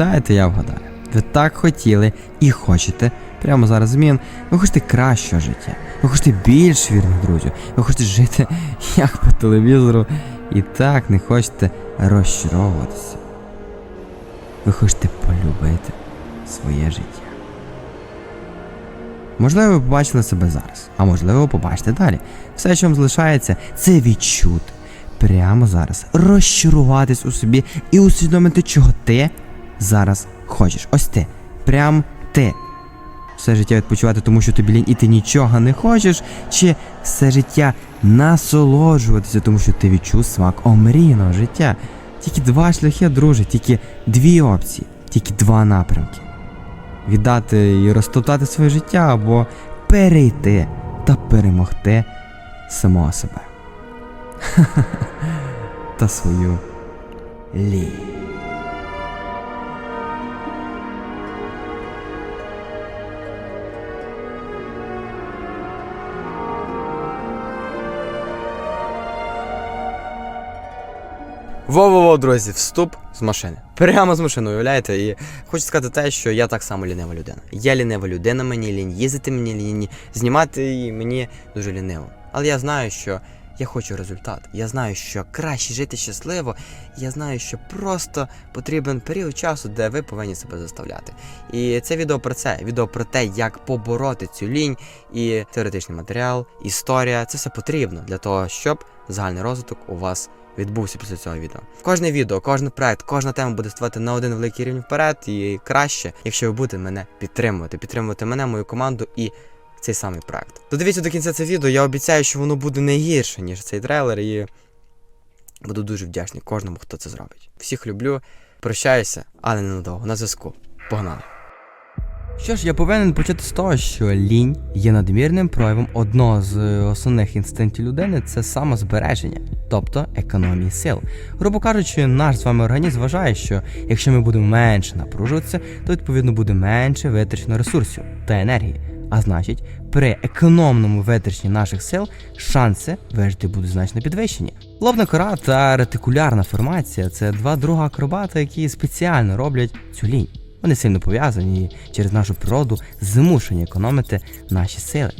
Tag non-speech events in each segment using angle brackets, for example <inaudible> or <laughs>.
Дайте я вгадаю. Ви так хотіли і хочете прямо зараз змін. Ви хочете кращого життя. Ви хочете більш вірних друзів. Ви хочете жити <laughs> як по телевізору. І так не хочете розчаровуватися. Ви хочете полюбити своє життя. Можливо, ви побачили себе зараз, а можливо, ви побачите далі. Все, що вам залишається, це відчути прямо зараз, розчаруватись у собі і усвідомити, чого ти зараз хочеш. Ось ти. Прям ти. Все життя відпочивати, тому що тобі лінь і ти нічого не хочеш, чи все життя насолоджуватися, тому що ти відчув смак омрійного життя. Тільки два шляхи, друже, тільки дві опції, тільки два напрямки. Віддати і розтоптати своє життя або перейти та перемогти самого себе. <laughs> та свою лінь. Во-во-во, друзі, вступ з машини. Прямо з машини, уявляєте? І хочу сказати те, що я так само лінива людина. Я лінива людина, мені лінь їздити, мені лінь знімати і мені дуже ліниво. Але я знаю, що я хочу результат. Я знаю, що краще жити щасливо. Я знаю, що просто потрібен період часу, де ви повинні себе заставляти. І це відео про це. Відео про те, як побороти цю лінь і теоретичний матеріал, історія. Це все потрібно для того, щоб загальний розвиток у вас відбувся після цього відео. Кожне відео, кожен проект, кожна тема буде ставати на один великий рівень вперед, і краще, якщо ви будете мене підтримувати, підтримувати мене, мою команду і цей самий проект. Додивіться до кінця це відео, я обіцяю, що воно буде не гірше, ніж цей трейлер, і буду дуже вдячний кожному, хто це зробить. Всіх люблю, прощаюся, але ненадовго. На зв'язку. Погнали! Що ж, я повинен почати з того, що лінь є надмірним проявом одного з е, основних інстинктів людини це самозбереження, тобто економії сил. Грубо кажучи, наш з вами організм вважає, що якщо ми будемо менше напружуватися, то відповідно буде менше витрачено ресурсів та енергії. А значить, при економному витраченні наших сил шанси вижити будуть значно підвищені. Лобна кора та ретикулярна формація це два друга акробата, які спеціально роблять цю лінь. Вони сильно пов'язані і через нашу природу змушені економити наші сили.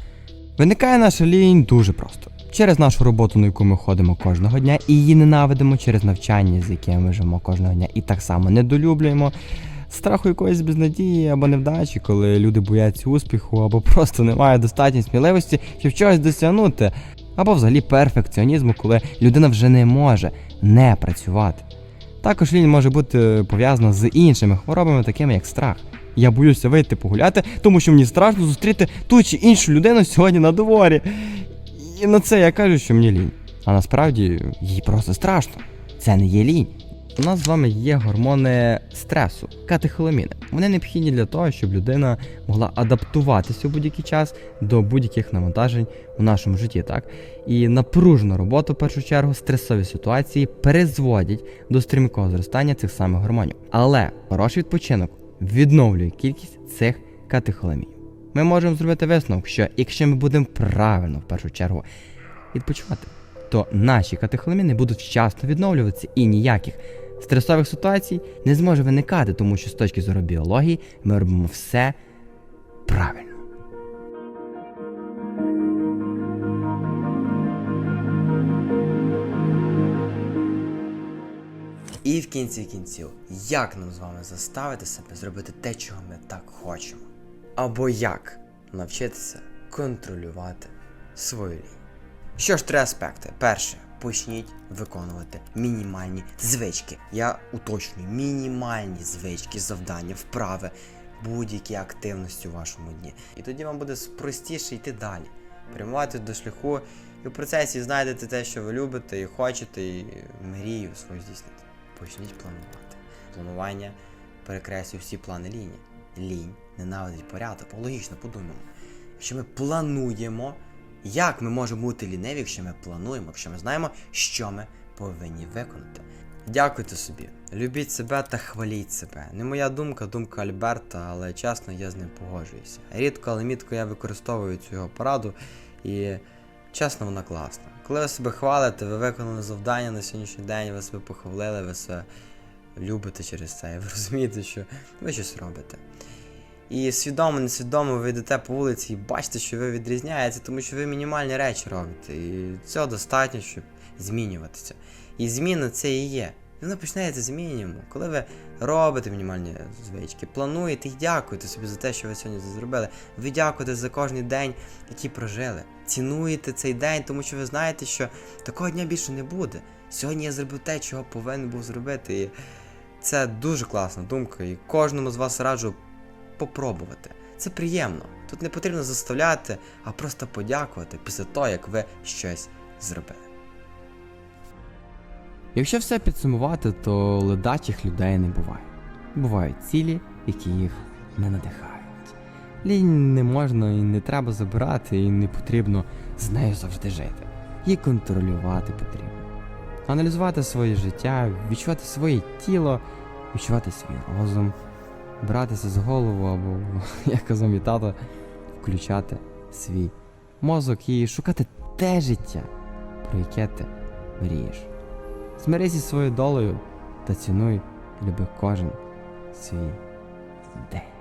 Виникає наша лінь дуже просто. Через нашу роботу, на яку ми ходимо кожного дня, і її ненавидимо через навчання, з яким ми живемо кожного дня, і так само недолюблюємо. Страху якоїсь безнадії або невдачі, коли люди бояться успіху, або просто не мають достатньої сміливості, щоб чогось досягнути, або взагалі перфекціонізму, коли людина вже не може не працювати. Також лінь може бути пов'язана з іншими хворобами, такими як страх. Я боюся вийти погуляти, тому що мені страшно зустріти ту чи іншу людину сьогодні на дворі. І на це я кажу, що мені лінь. А насправді їй просто страшно. Це не є лінь. У нас з вами є гормони стресу, катехоламіни. Вони необхідні для того, щоб людина могла адаптуватися у будь-який час до будь-яких навантажень у нашому житті, так? І напружена робота, в першу чергу, стресові ситуації призводять до стрімкого зростання цих самих гормонів. Але хороший відпочинок відновлює кількість цих катехоламінів. Ми можемо зробити висновок, що якщо ми будемо правильно в першу чергу відпочивати, то наші катехоламіни будуть вчасно відновлюватися і ніяких стресових ситуацій не зможе виникати, тому що з точки зору біології ми робимо все правильно. І в кінці кінців, як нам з вами заставити себе зробити те, чого ми так хочемо? Або як навчитися контролювати свою лінію? Що ж, три аспекти. Перше, почніть виконувати мінімальні звички. Я уточнюю, мінімальні звички, завдання, вправи, будь-які активності у вашому дні. І тоді вам буде простіше йти далі, прямувати до шляху, і в процесі знайдете те, що ви любите і хочете, і мрію свою здійснити. Почніть планувати. Планування перекреслює всі плани лінії. Лінь ненавидить порядок. Логічно подумаємо. Якщо ми плануємо, як ми можемо бути ліниві, якщо ми плануємо, якщо ми знаємо, що ми повинні виконати. Дякуйте собі, любіть себе та хваліть себе. Не моя думка, думка Альберта, але чесно, я з ним погоджуюся. Рідко, але мітко я використовую цю його пораду, і чесно, вона класна. Коли ви себе хвалите, ви виконали завдання на сьогоднішній день, ви себе похвалили, ви себе любите через це, і ви розумієте, що ви щось робите. І свідомо, несвідомо ви йдете по вулиці і бачите, що ви відрізняєтеся, тому що ви мінімальні речі робите. І цього достатньо, щоб змінюватися. І зміна це і є. І Вона починається з мінімуму. Коли ви робите мінімальні звички, плануєте і дякуєте собі за те, що ви сьогодні зробили. Ви дякуєте за кожний день, який прожили. Цінуєте цей день, тому що ви знаєте, що такого дня більше не буде. Сьогодні я зробив те, чого повинен був зробити. І це дуже класна думка, і кожному з вас раджу попробувати. Це приємно. Тут не потрібно заставляти, а просто подякувати після того, як ви щось зробили. Якщо все підсумувати, то ледачих людей не буває. Бувають цілі, які їх не надихають. Лінь не можна і не треба забирати, і не потрібно з нею завжди жити. Її контролювати потрібно. Аналізувати своє життя, відчувати своє тіло, відчувати свій розум, братися з голову або, <laughs> як казав мій тато, включати свій мозок і шукати те життя, про яке ти мрієш. Змирись зі своєю долею та цінуй, люби кожен свій день.